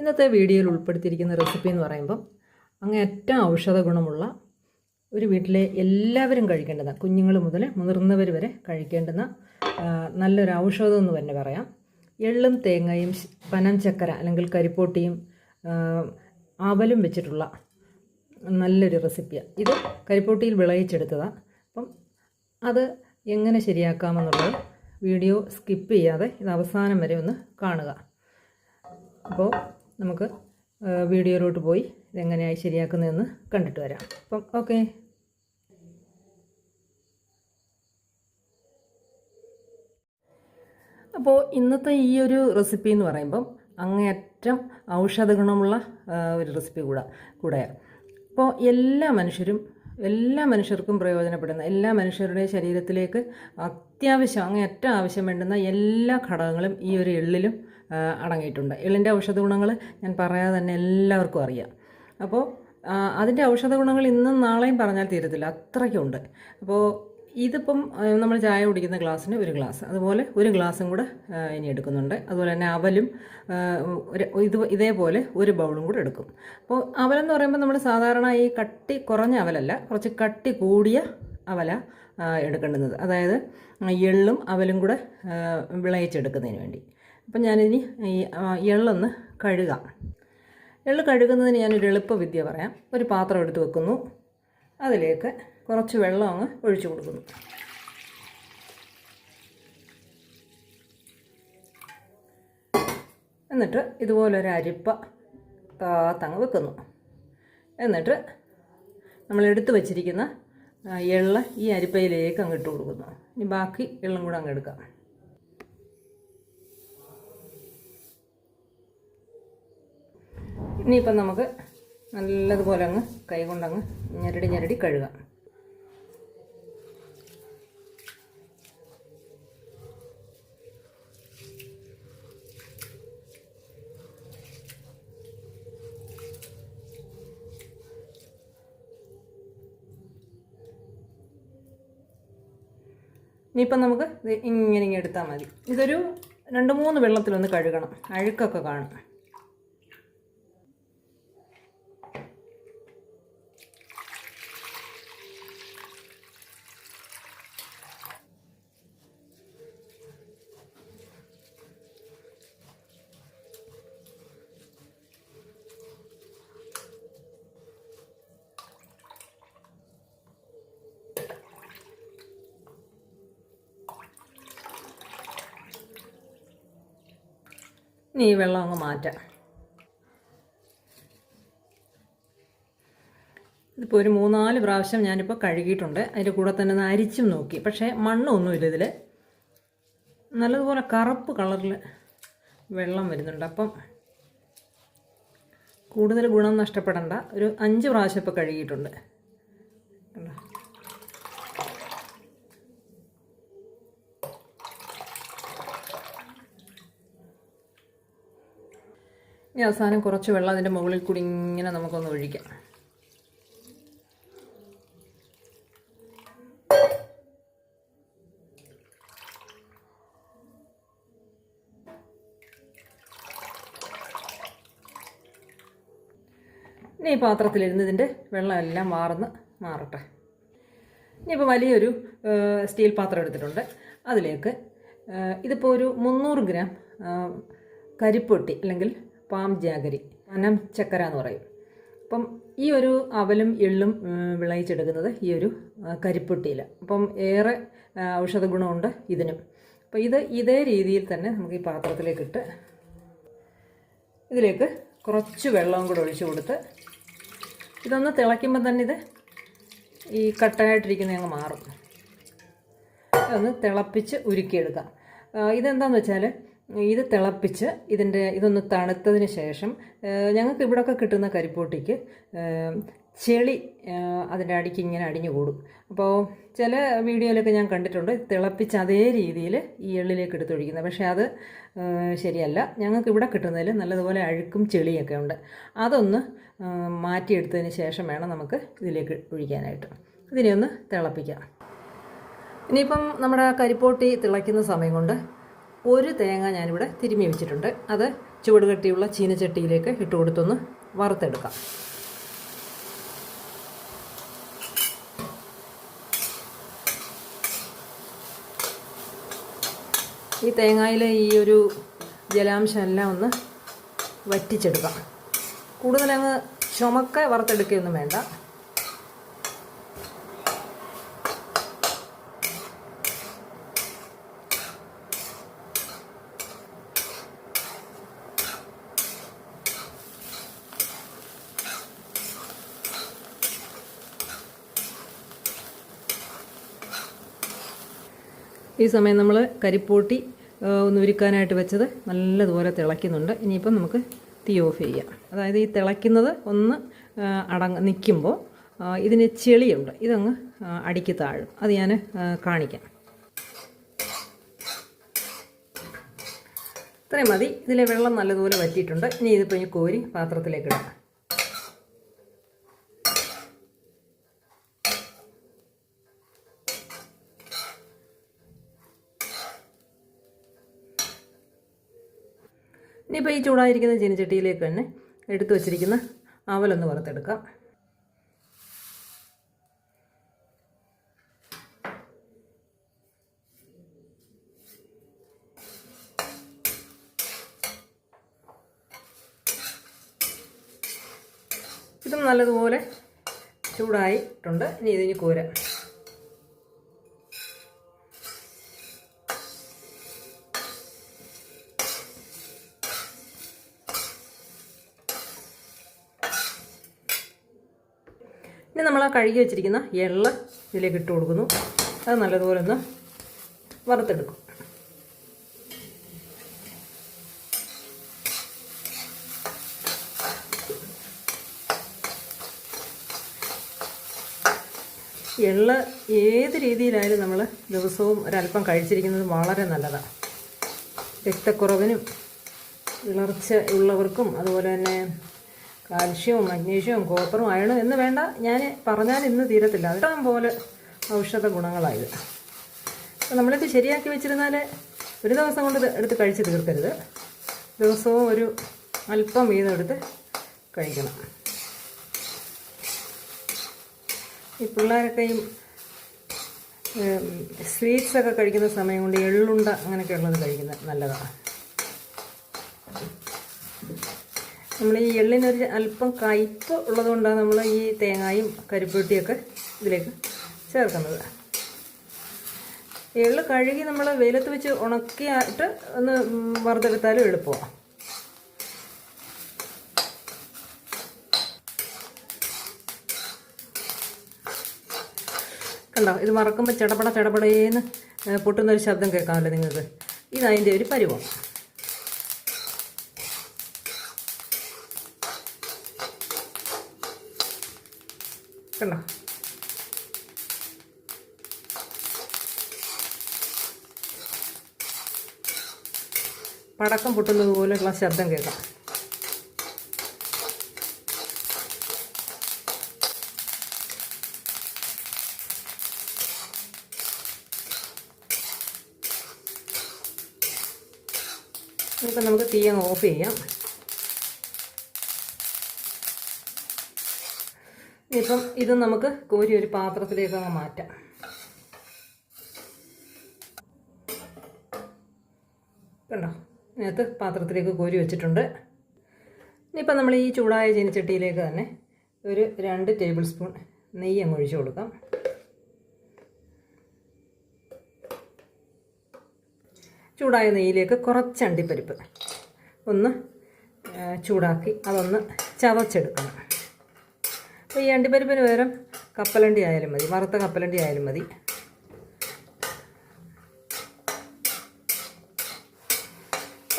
ഇന്നത്തെ വീഡിയോയിൽ ഉൾപ്പെടുത്തിയിരിക്കുന്ന റെസിപ്പി എന്ന് പറയുമ്പം അങ്ങേറ്റം ഔഷധ ഗുണമുള്ള ഒരു വീട്ടിലെ എല്ലാവരും കഴിക്കേണ്ടതാണ് കുഞ്ഞുങ്ങൾ മുതൽ മുതിർന്നവർ വരെ കഴിക്കേണ്ടുന്ന നല്ലൊരു ഔഷധം എന്ന് തന്നെ പറയാം. എള്ളും തേങ്ങയും പനം ചക്കര അല്ലെങ്കിൽ കരിപ്പോട്ടിയും അവലും വെച്ചിട്ടുള്ള നല്ലൊരു റെസിപ്പിയാണ് ഇത് കരിപ്പോട്ടിയിൽ വിളയിച്ചെടുത്തതാണ് അപ്പം അത് എങ്ങനെ ശരിയാക്കാമെന്നുള്ളത് വീഡിയോ സ്കിപ്പ് ചെയ്യാതെ ഇത് അവസാനം വരെ ഒന്ന് കാണുക. അപ്പോൾ നമുക്ക് വീഡിയോയിലോട്ട് പോയി ഇതെങ്ങനെയായി ശരിയാക്കുന്നതെന്ന് കണ്ടിട്ട് വരാം. അപ്പം ഓക്കെ. അപ്പോൾ ഇന്നത്തെ ഈ ഒരു റെസിപ്പി എന്ന് പറയുമ്പം അങ്ങേയറ്റം ഔഷധ ഗുണമുള്ള ഒരു റെസിപ്പി കൂടെ കൂടെയാണ്. അപ്പോൾ എല്ലാ മനുഷ്യരും എല്ലാ മനുഷ്യർക്കും പ്രയോജനപ്പെടുന്ന എല്ലാ മനുഷ്യരുടെ ശരീരത്തിലേക്ക് അത്യാവശ്യം അങ്ങേയറ്റം ആവശ്യം വേണ്ടുന്ന എല്ലാ ഘടകങ്ങളും ഈ ഒരു എള്ളിലും അടങ്ങിയിട്ടുണ്ട്. എള്ളിന്റെ ഔഷധ ഗുണങ്ങൾ ഞാൻ പറയാതെ തന്നെ എല്ലാവർക്കും അറിയാം. അപ്പോൾ അതിന്റെ ഔഷധ ഗുണങ്ങൾ ഇന്നും നാളെയും പറഞ്ഞാൽ തീരത്തില്ല. അത്രയ്ക്കുണ്ട്. അപ്പോൾ ഇതിപ്പം നമ്മൾ ചായ കുടിക്കുന്ന ഗ്ലാസ്സിന് ഒരു ഗ്ലാസ്. അതുപോലെ ഒരു ഗ്ലാസും കൂടെ ഇനി എടുക്കുന്നുണ്ട്. അതുപോലെ തന്നെ അവലും ഇത് ഇതേപോലെ ഒരു ബൗളും കൂടെ എടുക്കും. അപ്പോൾ അവലെന്ന് പറയുമ്പോൾ നമ്മൾ സാധാരണ ഈ കട്ടി കുറഞ്ഞ അവലല്ല കുറച്ച് കട്ടി കൂടിയ അവല എടുക്കേണ്ടുന്നത്. അതായത് എള്ളും അവലും കൂടെ വിളയിച്ചെടുക്കുന്നതിന് വേണ്ടി. അപ്പം ഞാനിനി ഈ എള്ളൊന്ന് കഴുകാം. എള്ള് കഴുകുന്നതിന് ഞാനൊരു എളുപ്പ വിദ്യ പറയാം. ഒരു പാത്രം എടുത്ത് വെക്കുന്നു. അതിലേക്ക് കുറച്ച് വെള്ളം അങ്ങ് ഒഴിച്ചു കൊടുക്കുന്നു. എന്നിട്ട് ഇതുപോലൊരു അരിപ്പ താത്തങ്ങ് വെക്കുന്നു. എന്നിട്ട് നമ്മൾ എടുത്തു വച്ചിരിക്കുന്ന എള്ള് ഈ അരിപ്പയിലേക്ക് അങ്ങ് ഇട്ട് കൊടുക്കുന്നു. ഇനി ബാക്കി എള്ളും കൂടെ അങ്ങ് എടുക്കാം. ഇനിയിപ്പം നമുക്ക് നല്ലതുപോലെ അങ്ങ് കൈ കൊണ്ടങ്ങ് ഞെരടി ഞെരടി കഴുകാം. ഇനിയിപ്പം നമുക്ക് ഇങ്ങനെ ഇങ്ങനെ എടുത്താൽ മതി. ഇതൊരു രണ്ട് മൂന്ന് വെള്ളത്തിലൊന്ന് കഴുകണം. അഴുക്കൊക്കെ കാണും. ഇനി ഈ വെള്ളം അങ്ങ് മാറ്റാം. ഇതിപ്പോൾ ഒരു മൂന്നാൽ പ്രാവശ്യം ഞാനിപ്പോൾ കഴുകിയിട്ടുണ്ട്. അതിന്റെ കൂടെ തന്നെ ഒന്ന് അരിച്ചും നോക്കി. പക്ഷേ മണ്ണൊന്നുമില്ല ഇതിൽ നല്ലതുപോലെ കറുപ്പ് കളറിൽ വെള്ളം വരുന്നുണ്ട്. അപ്പം കൂടുതൽ ഗുണം നഷ്ടപ്പെടേണ്ട. ഒരു അഞ്ച് പ്രാവശ്യം ഇപ്പോൾ കഴുകിയിട്ടുണ്ട്. ഇനി അവസാനം കുറച്ച് വെള്ളം അതിന്റെ മുകളിൽ കൂടി ഇങ്ങനെ നമുക്കൊന്ന് ഒഴിക്കാം. ഇനി ഈ പാത്രത്തിലിരുന്ന് ഇതിന്റെ വെള്ളമെല്ലാം മാറുന്ന മാറട്ടെ. ഇനിയിപ്പോൾ വലിയൊരു സ്റ്റീൽ പാത്രം എടുത്തിട്ടുണ്ട്. അതിലേക്ക് ഇതിപ്പോൾ ഒരു മുന്നൂറ് ഗ്രാം കരിപ്പൊട്ടി അല്ലെങ്കിൽ പാം ജാഗരി പനം ചക്കര എന്ന് പറയും. അപ്പം ഈ ഒരു അവലും എള്ളും വിളയിച്ചെടുക്കുന്നത് ഈ ഒരു കരിപ്പൊട്ടിയിൽ അപ്പം ഏറെ ഔഷധ ഗുണമുണ്ട് ഇതിനും. അപ്പോൾ ഇത് ഇതേ രീതിയിൽ തന്നെ നമുക്ക് ഈ പാത്രത്തിലേക്കിട്ട് ഇതിലേക്ക് കുറച്ച് വെള്ളവും കൂടെ ഒഴിച്ചു കൊടുത്ത് ഇതൊന്ന് തിളയ്ക്കുമ്പോൾ തന്നെ ഇത് ഈ കട്ടയായിട്ടിരിക്കുന്ന അങ്ങ് മാറും. ഇതൊന്ന് തിളപ്പിച്ച് ഉരുക്കിയെടുക്കാം. ഇതെന്താണെന്ന് വെച്ചാൽ ഇത് തിളപ്പിച്ച് ഇതിന്റെ ഇതൊന്ന് തണുത്തതിന് ശേഷം ഞങ്ങൾക്ക് ഇവിടെയൊക്കെ കിട്ടുന്ന കരിപ്പോട്ടിക്ക് ചെളി അതിന്റെ അടിക്ക് ഇങ്ങനെ അടിഞ്ഞു കൂടും. അപ്പോൾ ചില വീഡിയോയിലൊക്കെ ഞാൻ കണ്ടിട്ടുണ്ട് തിളപ്പിച്ച് അതേ രീതിയിൽ ഈ എള്ളിലേക്ക് എടുത്തൊഴിക്കുന്നത് പക്ഷേ അത് ശരിയല്ല. ഞങ്ങൾക്ക് ഇവിടെ കിട്ടുന്നതിൽ നല്ലതുപോലെ അഴുക്കും ചെളിയൊക്കെ ഉണ്ട്. അതൊന്ന് മാറ്റിയെടുത്തതിന് ശേഷം വേണം നമുക്ക് ഇതിലേക്ക് ഒഴിക്കാനായിട്ട്. ഇതിനെ ഒന്ന് തിളപ്പിക്കാം. ഇനിയിപ്പം നമ്മുടെ കരിപ്പോട്ടി തിളയ്ക്കുന്ന സമയം കൊണ്ട് ഒരു തേങ്ങ ഞാനിവിടെ തിരുമ്മി വെച്ചിട്ടുണ്ട്. അത് ചുവട് കട്ടിയുള്ള ചീനച്ചട്ടിയിലേക്ക് ഇട്ട് കൊടുത്തൊന്ന് വറുത്തെടുക്കാം. ഈ തേങ്ങയിലെ ഈ ഒരു ജലാംശം എല്ലാം ഒന്ന് വറ്റിച്ചെടുക്കാം. കൂടുതലങ്ങ് ചുമക്ക വറുത്തെടുക്കുകയൊന്നും വേണ്ട. ഈ സമയം നമ്മൾ കരിപ്പൂട്ടി ഒന്ന് ഉരുക്കാനായിട്ട് വെച്ചത് നല്ലതുപോലെ തിളയ്ക്കുന്നുണ്ട്. ഇനിയിപ്പം നമുക്ക് തീ ഓഫ് ചെയ്യാം. അതായത് ഈ തിളയ്ക്കുന്നത് ഒന്ന് അടങ്ങ നിൽക്കുമ്പോൾ ഇതിന് ചെളിയുണ്ട്. ഇതങ്ങ് അടിക്ക് താഴും. അത് ഞാൻ കാണിക്കാം. ഇത്രയും മതി. ഇതിലെ വെള്ളം നല്ലതുപോലെ വറ്റിയിട്ടുണ്ട്. ഇനി ഇതിപ്പോൾ ഈ കോരി പാത്രത്തിലേക്ക് ഇടാം ഇനിയിപ്പോൾ ഈ ചൂടായിരിക്കുന്ന ചീനച്ചട്ടിയിലേക്ക് തന്നെ എടുത്തു വച്ചിരിക്കുന്ന അവലൊന്ന് വറുത്തെടുക്കാം. ഇതും നല്ലതുപോലെ ചൂടായിട്ടുണ്ട്. ഇനി ഇതിന് കൂര. കഴുകി വെച്ചിരിക്കുന്ന എള്ള ഇതിലേക്ക് ഇട്ട് കൊടുക്കുന്നു. അത് നല്ലതുപോലെ ഒന്ന് വറുത്തെടുക്കും. എള്ള ഏത് രീതിയിലായാലും നമ്മൾ ദിവസവും ഒരല്പം കഴിച്ചിരിക്കുന്നത് വളരെ നല്ലതാണ് രക്തക്കുറവിനും ഇളർച്ച ഉള്ളവർക്കും അതുപോലെ തന്നെ കാൽഷ്യവും മഗ്നീഷ്യവും കോപ്പറും അയണും എന്ന് വേണ്ട. ഞാൻ പറഞ്ഞാൽ ഇന്ന് തീരത്തില്ല. ഇഷ്ടം പോലെ ഔഷധ ഗുണങ്ങളായത്. അപ്പോൾ നമ്മളിത് ശരിയാക്കി വെച്ചിരുന്നാൽ ഒരു ദിവസം കൊണ്ട് എടുത്ത് കഴിച്ച് തീർക്കരുത്. ദിവസവും ഒരു അല്പം വീതം എടുത്ത് കഴിക്കണം. ഈ പിള്ളേരൊക്കെയും സ്വീറ്റ്സൊക്കെ കഴിക്കുന്ന സമയം കൊണ്ട് എള്ളുണ്ട അങ്ങനെയൊക്കെ ഉള്ളത് കഴിക്കുന്നത് നല്ലതാണ്. നമ്മൾ ഈ എള്ളിനൊരു അല്പം കയ്പ്പ് ഉള്ളതുകൊണ്ടാണ് നമ്മൾ ഈ തേങ്ങായും കരിപ്പെട്ടിയൊക്കെ ഇതിലേക്ക് ചേർക്കുന്നത്. എള്ള് കഴുകി നമ്മൾ വെയിലത്ത് വെച്ച് ഉണക്കിയായിട്ട് ഒന്ന് വറുത്തെടുത്താലും എളുപ്പമാണ് കണ്ടോ? ഇത് മറക്കുമ്പോൾ ചടപട ചടപടേന്ന് പൊട്ടുന്നൊരു ശബ്ദം കേൾക്കാമല്ലോ നിങ്ങൾക്ക്. ഇതതിന്റെ ഒരു പരുവം. കണ്ടോ പടക്കം പൊട്ടുന്നത് പോലെയുള്ള ശബ്ദം കേൾക്കാം. ഇപ്പം നമുക്ക് തീ അങ്ങ് ഓഫ് ചെയ്യാം. ഇനിയിപ്പം ഇത് നമുക്ക് കോരി ഒരു പാത്രത്തിലേക്ക് മാറ്റാം. കണ്ടോ? ഇതിനകത്ത് പാത്രത്തിലേക്ക് കോരി വെച്ചിട്ടുണ്ട്. ഇനിയിപ്പം നമ്മൾ ഈ ചൂടായ ചീനച്ചട്ടിയിലേക്ക് തന്നെ ഒരു രണ്ട് ടേബിൾ സ്പൂൺ നെയ്യ് അങ്ങ് ഒഴിച്ചു കൊടുക്കാം. ചൂടായ നെയ്യിലേക്ക് കുറച്ച് അണ്ടിപ്പരിപ്പ് ഒന്ന് ചൂടാക്കി അതൊന്ന് ചതച്ചെടുക്കണം. അപ്പോൾ ഈ അണ്ടിപ്പരിപ്പിന് പകരം കപ്പലണ്ടി ആയാലും മതി. വറുത്ത കപ്പലണ്ടി ആയാലും മതി.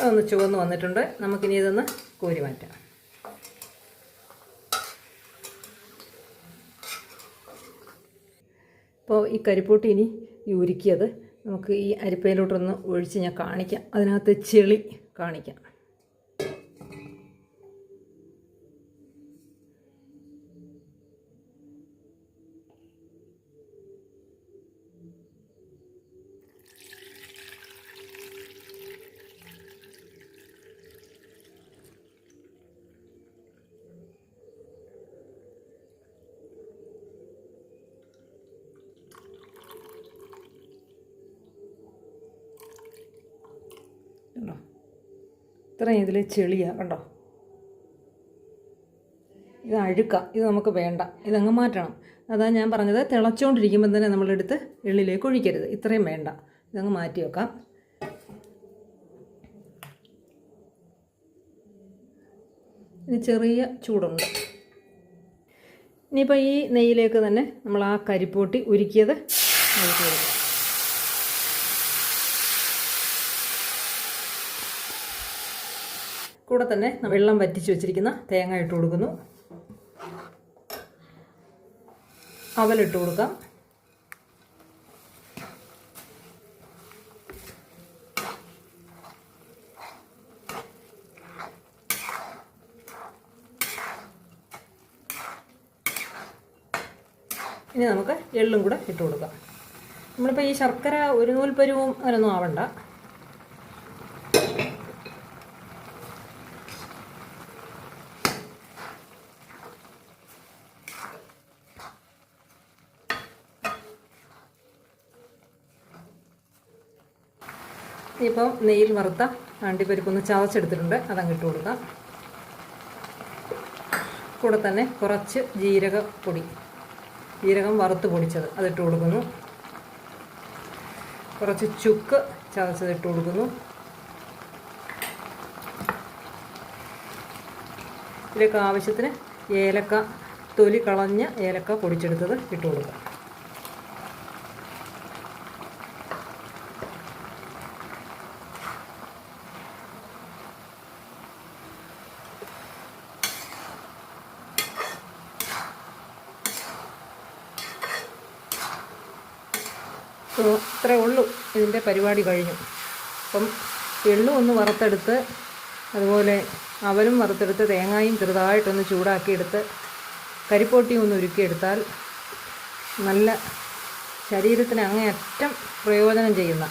അതൊന്ന് ചുവന്ന് വന്നിട്ടുണ്ട്. നമുക്കിനി ഇതൊന്ന് കോരി മാറ്റാം. അപ്പോൾ ഈ കരിപ്പൂട്ടി ഇനി ഈ ഉരുക്കിയത് നമുക്ക് ഈ അരിപ്പയിലോട്ടൊന്ന് ഒഴിച്ച് ഞാൻ കാണിക്കാം. അതിനകത്ത് ചെളി കാണിക്കാം. ഇത്രയും ഇതിൽ ചെളിയാണ് കണ്ടോ? ഇത് അഴുക്ക ഇത് നമുക്ക് വേണ്ട. ഇതങ്ങ് മാറ്റണം. അതാ ഞാൻ പറഞ്ഞത് തിളച്ചുകൊണ്ടിരിക്കുമ്പോൾ തന്നെ നമ്മളെടുത്ത് എള്ളിലേക്ക് ഒഴിക്കരുത്. ഇത്രയും വേണ്ട. ഇതങ്ങ് മാറ്റി വെക്കാം. ഇനി ചെറിയ ചൂടുണ്ട്. ഇനിയിപ്പോൾ ഈ നെയ്യിലേക്ക് തന്നെ നമ്മൾ ആ കരിപ്പൂട്ടി ഉരുക്കിയത് നൽകി കൊടുക്കാം. കൂടെ തന്നെ വെള്ളം വറ്റിച്ച് വെച്ചിരിക്കുന്ന തേങ്ങ ഇട്ട് കൊടുക്കുന്നു. അവലിട്ട് കൊടുക്കാം. ഇനി നമുക്ക് എള്ളും കൂടെ ഇട്ട് കൊടുക്കാം. നമ്മളിപ്പോൾ ഈ ശർക്കര ഒരു നൂൽപ്പരുവും അങ്ങനൊന്നും ആവണ്ട. ഇപ്പം നെയ്യിൽ വറുത്ത അണ്ടിപ്പരിപ്പൊന്ന് ചവച്ചെടുത്തിട്ടുണ്ട് അതങ്ങ് ഇട്ട് കൊടുക്കാം. കൂടെ തന്നെ കുറച്ച് ജീരകപ്പൊടി. ജീരകം വറുത്ത് പൊടിച്ചത് അതിട്ട് കൊടുക്കുന്നു. കുറച്ച് ചുക്ക് ചതച്ചത് ഇട്ട് കൊടുക്കുന്നു. ഇതിലേക്ക് ആവശ്യത്തിന് ഏലക്ക തൊലി കളഞ്ഞ ഏലക്ക പൊടിച്ചെടുത്തത് ഇട്ട് കൊടുക്കാം. ഇത്രേ ഉള്ളൂ. ഇതിന്റെ പരിപാടി കഴിഞ്ഞു. അപ്പം എള്ളും ഒന്ന് വറുത്തെടുത്ത് അതുപോലെ അവലും വറുത്തെടുത്ത് തേങ്ങായും ചെറുതായിട്ടൊന്ന് ചൂടാക്കിയെടുത്ത് കരിപ്പോട്ടിയും ഒന്ന് ഉരുക്കിയെടുത്താൽ നല്ല ശരീരത്തിന് അങ്ങേയറ്റം പ്രയോജനം ചെയ്യുന്ന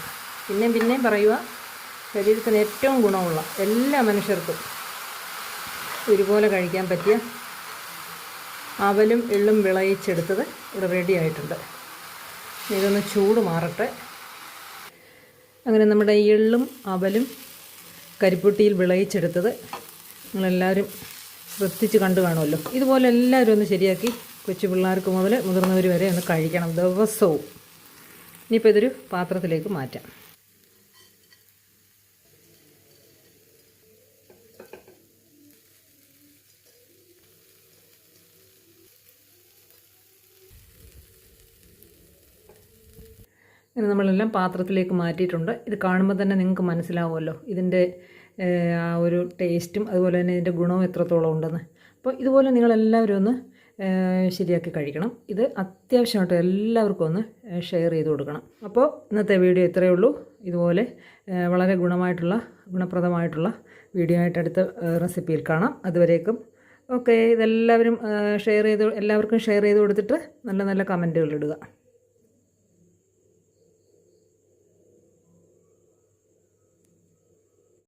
പിന്നെയും പിന്നെയും പറയുക ശരീരത്തിന് ഏറ്റവും ഗുണമുള്ള എല്ലാ മനുഷ്യർക്കും ഒരുപോലെ കഴിക്കാൻ പറ്റിയ അവലും എള്ളും വിളയിച്ചെടുത്തത് ഇവിടെ റെഡി ആയിട്ടുണ്ട്. ഇതൊന്ന് ചൂട് മാറട്ടെ. അങ്ങനെ നമ്മുടെ എള്ളും അവലും കരിപ്പൊട്ടിയിൽ വിളയിച്ചെടുത്തത് നിങ്ങളെല്ലാവരും ശ്രദ്ധിച്ച് കണ്ടു കാണുമല്ലോ. ഇതുപോലെ എല്ലാവരും ഒന്ന് ശരിയാക്കി കൊച്ചു പിള്ളേർക്ക് മുതൽ മുതിർന്നവർ വരെ ഒന്ന് കഴിക്കണം ദിവസവും. ഇനിയിപ്പോൾ ഇതൊരു പാത്രത്തിലേക്ക് മാറ്റാം. ഇങ്ങനെ നമ്മളെല്ലാം പാത്രത്തിലേക്ക് മാറ്റിയിട്ടുണ്ട്. ഇത് കാണുമ്പോൾ തന്നെ നിങ്ങൾക്ക് മനസ്സിലാവുമല്ലോ. ഇതിന്റെ ആ ഒരു ടേസ്റ്റും അതുപോലെ തന്നെ ഇതിന്റെ ഗുണവും എത്രത്തോളം ഉണ്ടെന്ന്. അപ്പോൾ ഇതുപോലെ നിങ്ങളെല്ലാവരും ഒന്ന് ശരിയാക്കി കഴിക്കണം. ഇത് അത്യാവശ്യമായിട്ട് എല്ലാവർക്കും ഒന്ന് ഷെയർ ചെയ്ത് കൊടുക്കണം. അപ്പോൾ ഇന്നത്തെ വീഡിയോ ഇത്രയേ ഉള്ളൂ. ഇതുപോലെ വളരെ ഗുണമായിട്ടുള്ള ഗുണപ്രദമായിട്ടുള്ള വീഡിയോ ആയിട്ട് അടുത്ത റെസിപ്പിയിൽ കാണാം. അതുവരേക്കും ഓക്കെ ഇതെല്ലാവരും ഷെയർ ചെയ്ത് എല്ലാവർക്കും ഷെയർ ചെയ്ത് കൊടുത്തിട്ട് നല്ല നല്ല കമന്റുകൾ ഇടുക.